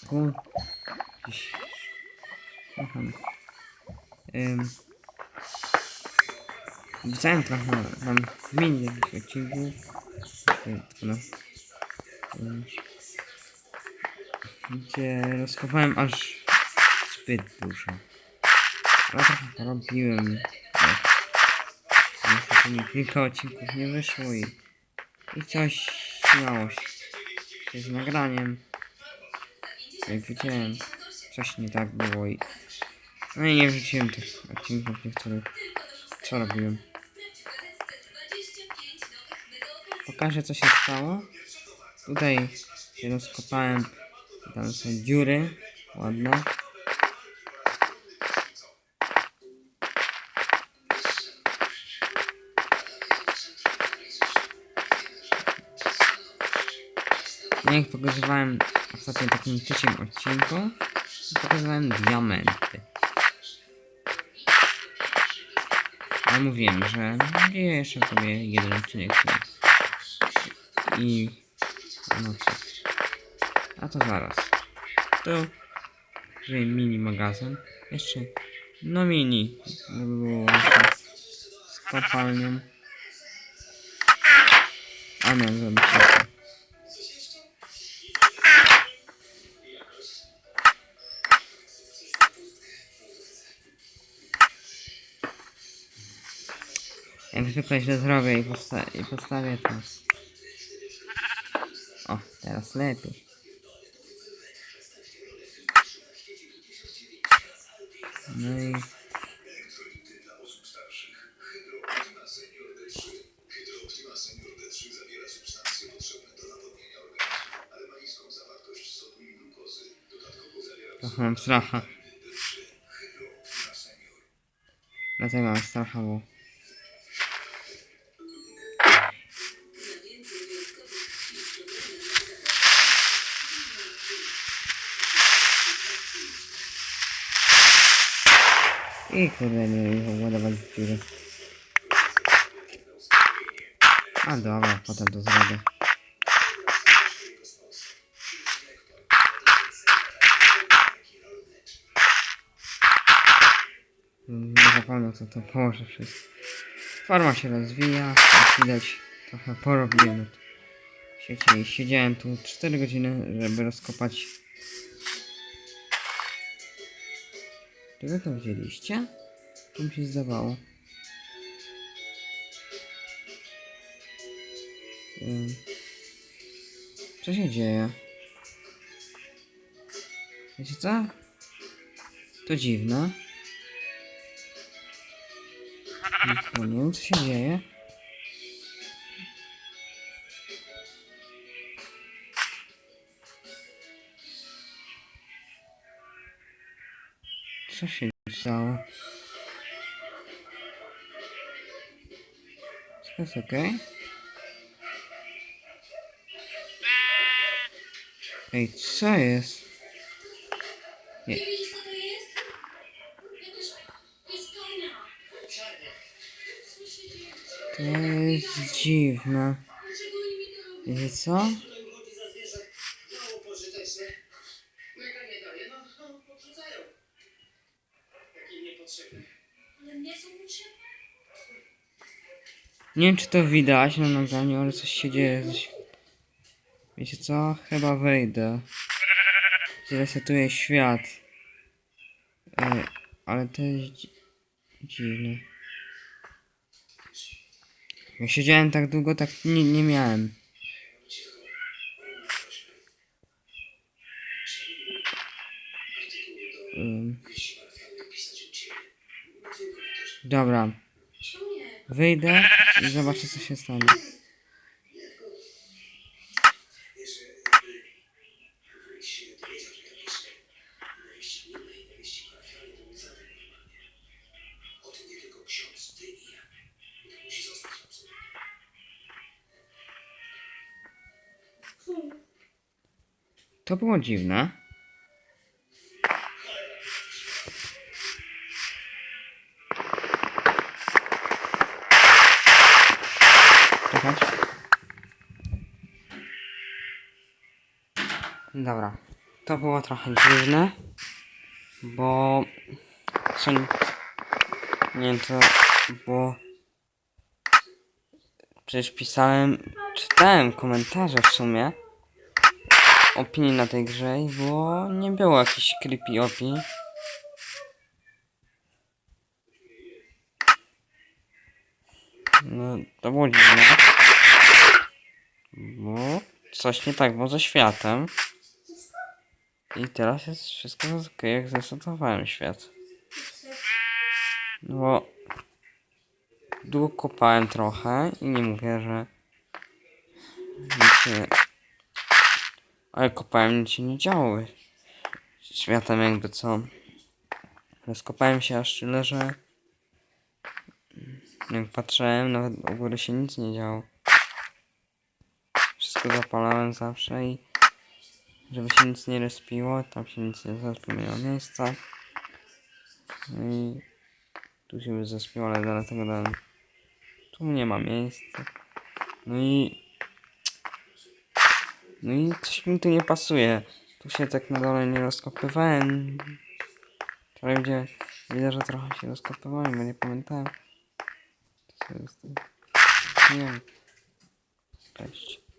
Kocham. Ym... Wrzucałem trochę tam mini jakichś odcinków. No. Ym, Gdzie rozkopałem aż zbyt dużo. Ale trochę porobiłem. Niestety mi kilka odcinków nie wyszło i, i coś miało się się z nagraniem. Jak widziałem, coś nie tak było i no i nie wrzuciłem tych odcinków niektórych, co robiłem. Pokażę co się stało. Tutaj się rozkopałem, tam są dziury, ładne. No jak pokazywałem ostatnio takim trzecim odcinku, pokazywałem diamenty. Ale mówiłem, że no, jeszcze sobie jeden odcinek i no co. A to zaraz. To że mini magazyn. Jeszcze no mini. Żeby było z kopalnią. A nie, zrobić Jak zwykle źle zrobię i, posta i postawię to. O, teraz lepiej. No i... Trochę mam stracha. Dlatego mam stracha, bo... I kurde, nie wiem, ładować w dziurę. A dobra, potem to zrobię. Nie zapomnę co to położę wszystko. Forma się rozwija, jak widać trochę porobiłem siedziałem tu 4 godziny, żeby rozkopać Czy wy to wzięliście? To mi się zdawało. Co się dzieje? Wiecie co? To dziwne. Nie wiem co się dzieje. Co się stało? Wszystko jest okej? Ej, co jest? Nie. To jest? Dziwne. Wiecie co? Nie wiem czy to widać na nagraniu, ale coś się dzieje. Coś... Wiecie co? Chyba wyjdę. Zresetuję świat. Ej, ale to jest dzi- dziwne. Jak siedziałem tak długo, tak nie, nie miałem. Ym. Dobra. Wyjdę i zobaczę co się stanie. To było dziwne. Dobra. to było trochę dziwne, bo co nie, wiem, to było przecież pisałem, czytałem komentarze w sumie opinii na tej grze i było, nie było jakichś creepy opinii. No, to było dziwne. Bo coś nie tak było ze światem. I teraz jest wszystko ok, jak zresetowałem świat. No bo długo kopałem trochę i nie mówię, że nic się... Ale kopałem, nic się nie działo. Światem jakby co. Rozkopałem się aż tyle, że jak patrzyłem, nawet u góry się nic nie działo. Wszystko zapalałem zawsze i żeby się nic nie respiło, tam się nic nie ma miejsca. No i tu się by zespiło, ale dlatego dałem. Tu nie ma miejsca. No i no i coś mi tu nie pasuje. Tu się tak na dole nie rozkopywałem. Wczoraj widzę, widzę, że trochę się rozkopywałem, bo nie pamiętałem. Jest? Nie wiem. Cześć.